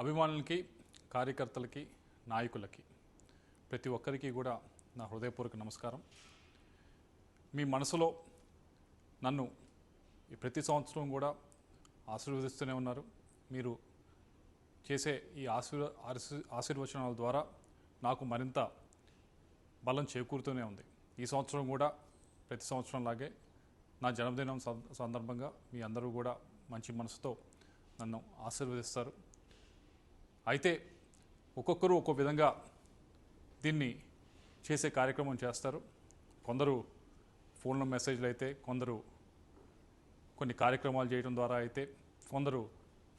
అభిమానులకి కార్యకర్తలకి నాయకులకి ప్రతి ఒక్కరికి కూడా నా హృదయపూర్వక నమస్కారం. మీ మనసులో నన్ను ఈ ప్రతి సంవత్సరం కూడా ఆశీర్వదిస్తూనే ఉన్నారు. మీరు చేసే ఈ ఆశీర్వ ఆశీర్వచనాల ద్వారా నాకు మరింత బలం చేకూరుతూనే ఉంది. ఈ సంవత్సరం కూడా ప్రతి సంవత్సరం లాగే నా జన్మదినం సందర్భంగా మీ అందరూ కూడా మంచి మనసుతో నన్ను ఆశీర్వదిస్తారు. అయితే ఒక్కొక్కరు ఒక్కో విధంగా దీన్ని చేసే కార్యక్రమం చేస్తారు. కొందరు ఫోన్లో మెసేజ్లు అయితే కొందరు కొన్ని కార్యక్రమాలు చేయడం ద్వారా అయితే కొందరు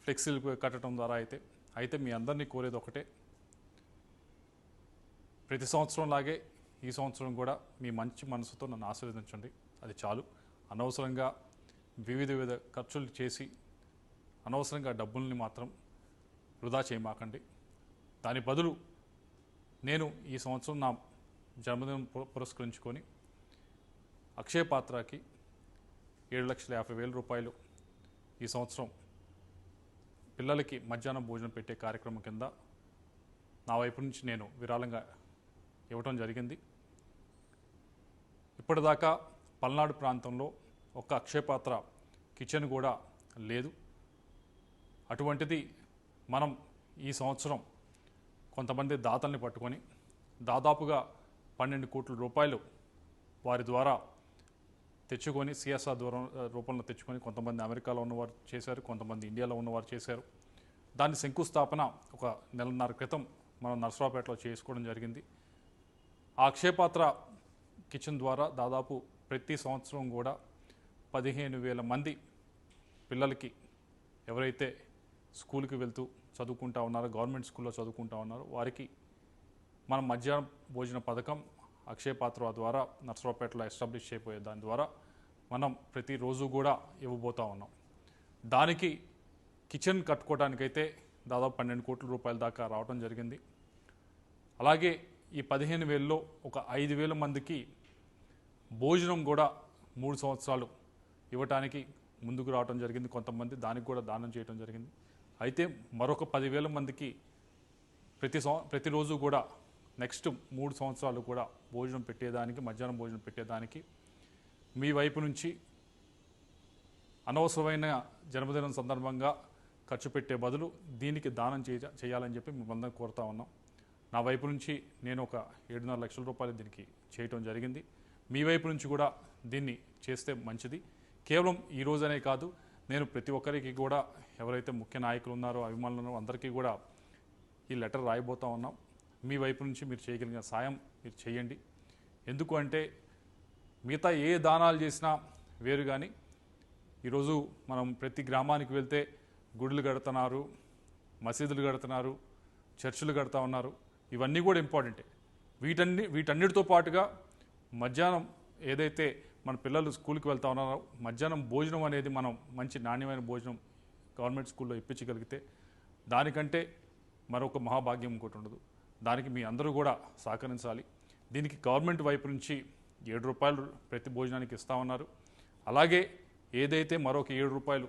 ఫ్లెక్సీలు కట్టడం ద్వారా అయితే అయితే మీ అందరినీ కోరేది ఒకటే. ప్రతి సంవత్సరం లాగే ఈ సంవత్సరం కూడా మీ మంచి మనసుతో నన్ను ఆశీర్వదించండి. అది చాలు. అనవసరంగా వివిధ వివిధ ఖర్చులు చేసి అనవసరంగా డబ్బుల్ని మాత్రం వృధా చేయమాకండి. దాని బదులు నేను ఈ సంవత్సరం నా జన్మదినం పురస్కరించుకొని అక్షయ పాత్రకి ఏడు లక్షల యాభై వేల రూపాయలు ఈ సంవత్సరం పిల్లలకి మధ్యాహ్నం భోజనం పెట్టే కార్యక్రమం కింద నా వైపు నుంచి నేను విరాళంగా ఇవ్వటం జరిగింది. ఇప్పటిదాకా పల్నాడు ప్రాంతంలో ఒక్క అక్షయపాత్ర కిచెన్ కూడా లేదు. అటువంటిది మనం ఈ సంవత్సరం కొంతమంది దాతల్ని పట్టుకొని దాదాపుగా పన్నెండు కోట్ల రూపాయలు వారి ద్వారా తెచ్చుకొని సిఎస్ఆర్ దూరం రూపంలో తెచ్చుకొని కొంతమంది అమెరికాలో ఉన్నవారు చేశారు కొంతమంది ఇండియాలో ఉన్నవారు చేశారు. దాని శంకుస్థాపన ఒక నెలన్నర క్రితం మనం నర్సరావుపేటలో చేసుకోవడం జరిగింది. ఆ అక్షయపాత్ర కిచెన్ ద్వారా దాదాపు ప్రతి సంవత్సరం కూడా పదిహేను వేల మంది పిల్లలకి ఎవరైతే స్కూల్కి వెళ్తూ చదువుకుంటా ఉన్నారు గవర్నమెంట్ స్కూల్లో చదువుకుంటా ఉన్నారు. వారికి మనం మధ్యాహ్నం భోజన పథకం అక్షయ పాత్ర ద్వారా నర్సరావుపేటలో ఎస్టాబ్లిష్ అయిపోయే దాని ద్వారా మనం ప్రతిరోజు కూడా ఇవ్వబోతూ ఉన్నాం. దానికి కిచెన్ కట్టుకోవడానికైతే దాదాపు పన్నెండు కోట్ల రూపాయల దాకా రావడం జరిగింది. అలాగే ఈ పదిహేను వేలలో ఒక ఐదు వేల మందికి భోజనం కూడా మూడు సంవత్సరాలు ఇవ్వటానికి ముందుకు రావడం జరిగింది. కొంతమంది దానికి కూడా దానం చేయడం జరిగింది. అయితే మరొక పదివేల మందికి ప్రతి సం ప్రతిరోజు కూడా నెక్స్ట్ మూడు సంవత్సరాలు కూడా భోజనం పెట్టేదానికి మధ్యాహ్నం భోజనం పెట్టేదానికి మీ వైపు నుంచి అనవసరమైన జన్మదినం సందర్భంగా ఖర్చు పెట్టే బదులు దీనికి దానం చేయ చేయాలని చెప్పి మిమ్మల్ని కోరుతా ఉన్నాం. నా వైపు నుంచి నేను ఒక ఏడున్నర లక్షల రూపాయలు దీనికి చేయటం జరిగింది. మీ వైపు నుంచి కూడా దీన్ని చేస్తే మంచిది. కేవలం ఈ కాదు నేను ప్రతి ఒక్కరికి కూడా ఎవరైతే ముఖ్య నాయకులు ఉన్నారో అభిమానులు ఉన్నారో అందరికీ కూడా ఈ లెటర్ రాయబోతా ఉన్నాం. మీ వైపు నుంచి మీరు చేయగలిగిన సాయం మీరు చేయండి. ఎందుకు అంటే మిగతా ఏ దానాలు చేసినా వేరు కానీ ఈరోజు మనం ప్రతి గ్రామానికి వెళ్తే గుడులు కడుతున్నారు మసీదులు కడుతున్నారు చర్చిలు కడతా ఉన్నారు. ఇవన్నీ కూడా ఇంపార్టెంటే. వీటన్ని వీటన్నిటితో పాటుగా మధ్యాహ్నం ఏదైతే మన పిల్లలు స్కూల్కి వెళ్తా ఉన్నారో. మధ్యాహ్నం భోజనం అనేది మనం మంచి నాణ్యమైన భోజనం గవర్నమెంట్ స్కూల్లో ఇప్పించగలిగితే దానికంటే మరొక మహాభాగ్యం ఇంకోటి ఉండదు. దానికి మీ అందరూ కూడా సహకరించాలి. దీనికి గవర్నమెంట్ వైపు నుంచి ఏడు రూపాయలు ప్రతి భోజనానికి ఇస్తా ఉన్నారు. అలాగే ఏదైతే మరొక ఏడు రూపాయలు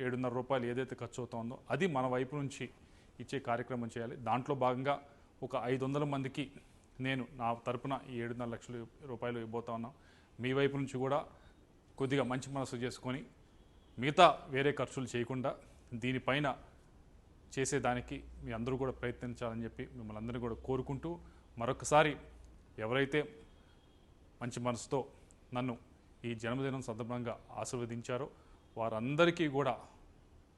ఏడున్నర రూపాయలు ఏదైతే ఖర్చు అవుతుందో అది మన వైపు నుంచి ఇచ్చే కార్యక్రమం చేయాలి. దాంట్లో భాగంగా ఒక ఐదు వందల మందికి నేను నా తరపున ఈ ఏడున్నర లక్షల రూపాయలు ఇవ్వబోతా ఉన్నాను మీ వైపు నుంచి కూడా కొద్దిగా మంచి మనసు చేసుకొని మిగతా వేరే ఖర్చులు చేయకుండా దీనిపైన చేసేదానికి మీ అందరూ కూడా ప్రయత్నించాలని చెప్పి మిమ్మల్ని అందరినీ కూడా కోరుకుంటూ మరొకసారి ఎవరైతే మంచి మనసుతో నన్ను ఈ జన్మదినం సందర్భంగా ఆశీర్వదించారో వారందరికీ కూడా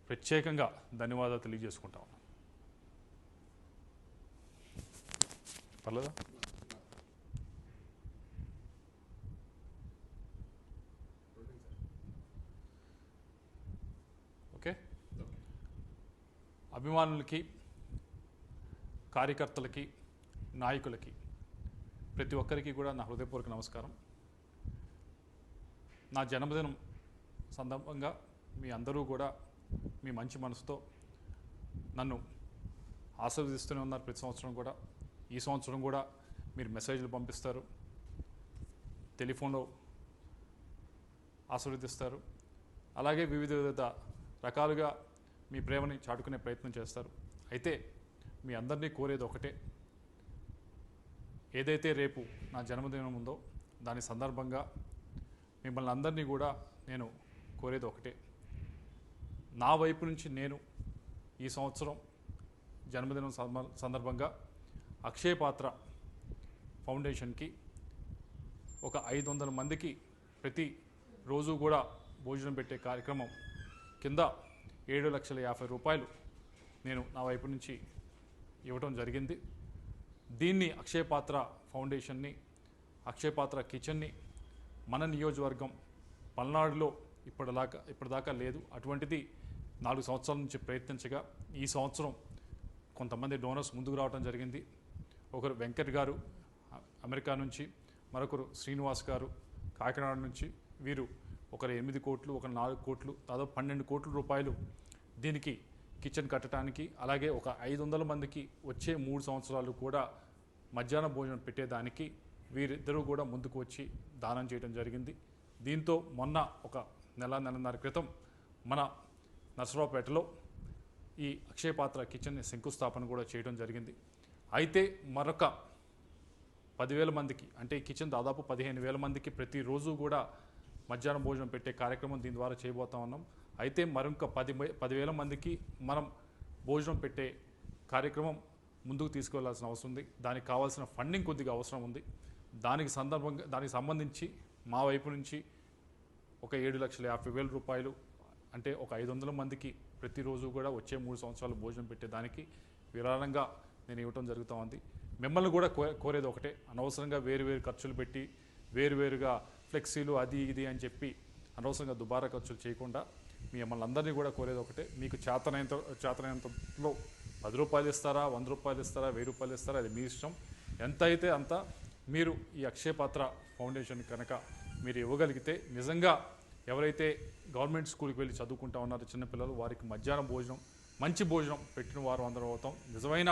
ప్రత్యేకంగా ధన్యవాదాలు తెలియజేసుకుంటా ఉన్నాను. పర్లేదా? అభిమానులకి కార్యకర్తలకి నాయకులకి ప్రతి ఒక్కరికి కూడా నా హృదయపూర్వక నమస్కారం. నా జన్మదినం సందర్భంగా మీ అందరూ కూడా మీ మంచి మనసుతో నన్ను ఆశీర్వదిస్తూనే ఉన్నారు ప్రతి సంవత్సరం కూడా. ఈ సంవత్సరం కూడా మీరు మెసేజ్లు పంపిస్తారు టెలిఫోన్లో ఆశీర్వదిస్తారు. అలాగే వివిధ వివిధ రకాలుగా మీ ప్రేమని చాటుకునే ప్రయత్నం చేస్తారు. అయితే మీ అందరినీ కోరేది ఒకటే. ఏదైతే రేపు నా జన్మదినం ఉందో దాని సందర్భంగా మిమ్మల్ని అందరినీ కూడా నేను కోరేది ఒకటే. నా వైపు నుంచి నేను ఈ సంవత్సరం జన్మదినం సందర్భంగా అక్షయ పాత్ర ఫౌండేషన్కి ఒక ఐదు వందల మందికి ప్రతి రోజు కూడా భోజనం పెట్టే కార్యక్రమం కింద ఏడు లక్షల యాభై రూపాయలు నేను నా వైపు నుంచి ఇవ్వటం జరిగింది. దీన్ని అక్షయపాత్ర ఫౌండేషన్ని అక్షయపాత్ర కిచెన్ని మన నియోజకవర్గం పల్నాడులో ఇప్పటిదాకా ఇప్పటిదాకా లేదు. అటువంటిది నాలుగు సంవత్సరాల నుంచి ప్రయత్నించగా ఈ సంవత్సరం కొంతమంది డోనర్స్ ముందుకు రావడం జరిగింది. ఒకరు వెంకట్ గారు అమెరికా నుంచి మరొకరు శ్రీనివాస్ గారు కాకినాడ నుంచి వీరు ఒకరు ఎనిమిది కోట్లు ఒకరు నాలుగు కోట్లు దాదాపు పన్నెండు కోట్ల రూపాయలు దీనికి కిచెన్ కట్టడానికి అలాగే ఒక ఐదు వందల మందికి వచ్చే మూడు సంవత్సరాలు కూడా మధ్యాహ్న భోజనం పెట్టేదానికి వీరిద్దరూ కూడా ముందుకు వచ్చి దానం చేయడం జరిగింది. దీంతో మొన్న ఒక నెల నెలన్నర క్రితం మన నర్సరావుపేటలో ఈ అక్షయపాత్ర కిచెన్ శంకుస్థాపన కూడా చేయడం జరిగింది. అయితే మరొక పదివేల మందికి అంటే కిచెన్ దాదాపు పదిహేను వేల మందికి ప్రతిరోజు కూడా మధ్యాహ్నం భోజనం పెట్టే కార్యక్రమం దీని ద్వారా చేయబోతా ఉన్నాం. అయితే మరొక పది పదివేల మందికి మనం భోజనం పెట్టే కార్యక్రమం ముందుకు తీసుకువెళ్ళాల్సిన అవసరం ఉంది. దానికి కావాల్సిన ఫండింగ్ కొద్దిగా అవసరం ఉంది. దానికి సందర్భంగా దానికి సంబంధించి మా వైపు నుంచి ఒక ఏడు లక్షల యాభై వేల రూపాయలు అంటే ఒక ఐదు వందల మందికి ప్రతిరోజు కూడా వచ్చే మూడు సంవత్సరాలు భోజనం పెట్టేదానికి విరాళంగా నేను ఇవ్వటం జరుగుతూ ఉంది. మిమ్మల్ని కూడా కో కోరేది ఒకటే. అనవసరంగా వేరు వేరు ఖర్చులు పెట్టి వేరువేరుగా ఫ్లెక్సీలు అది ఇది అని చెప్పి అనవసరంగా దుబారా ఖర్చులు చేయకుండా మిమ్మల్ని అందరినీ కూడా కోరేది ఒకటే. మీకు చేతనైనంత చేతనైనంతలో పది రూపాయలు ఇస్తారా వంద రూపాయలు ఇస్తారా వెయ్యి రూపాయలు ఇస్తారా అది మీ ఇష్టం. ఎంత అయితే అంత మీరు ఈ అక్షయపాత్ర ఫౌండేషన్ కనుక మీరు ఇవ్వగలిగితే నిజంగా ఎవరైతే గవర్నమెంట్ స్కూల్కి వెళ్ళి చదువుకుంటా ఉన్నారో చిన్నపిల్లలు వారికి మధ్యాహ్నం భోజనం మంచి భోజనం పెట్టిన వారు అందరం అవుతాం. నిజమైన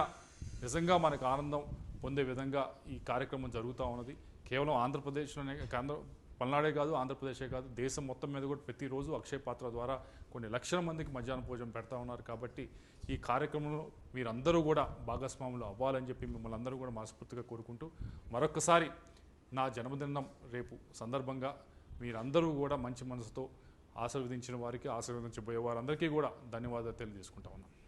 నిజంగా మనకు ఆనందం పొందే విధంగా ఈ కార్యక్రమం జరుగుతూ ఉన్నది. కేవలం ఆంధ్రప్రదేశ్లోనే ఆంధ్ర పల్నాడే కాదు ఆంధ్రప్రదేశే కాదు దేశం మొత్తం మీద కూడా ప్రతిరోజు అక్షయ పాత్ర ద్వారా కొన్ని లక్షల మందికి మధ్యాహ్న భోజనం పెడతా ఉన్నారు కాబట్టి ఈ కార్యక్రమంలో మీరందరూ కూడా భాగస్వాములు అవ్వాలని చెప్పి మిమ్మల్ని అందరూ కూడా మనస్ఫూర్తిగా కోరుకుంటూ మరొకసారి నా జన్మదినం రేపు సందర్భంగా మీరందరూ కూడా మంచి మనసుతో ఆశీర్వదించిన వారికి ఆశీర్వదించబోయే వారందరికీ కూడా ధన్యవాదాలు తెలియజేసుకుంటా ఉన్నాను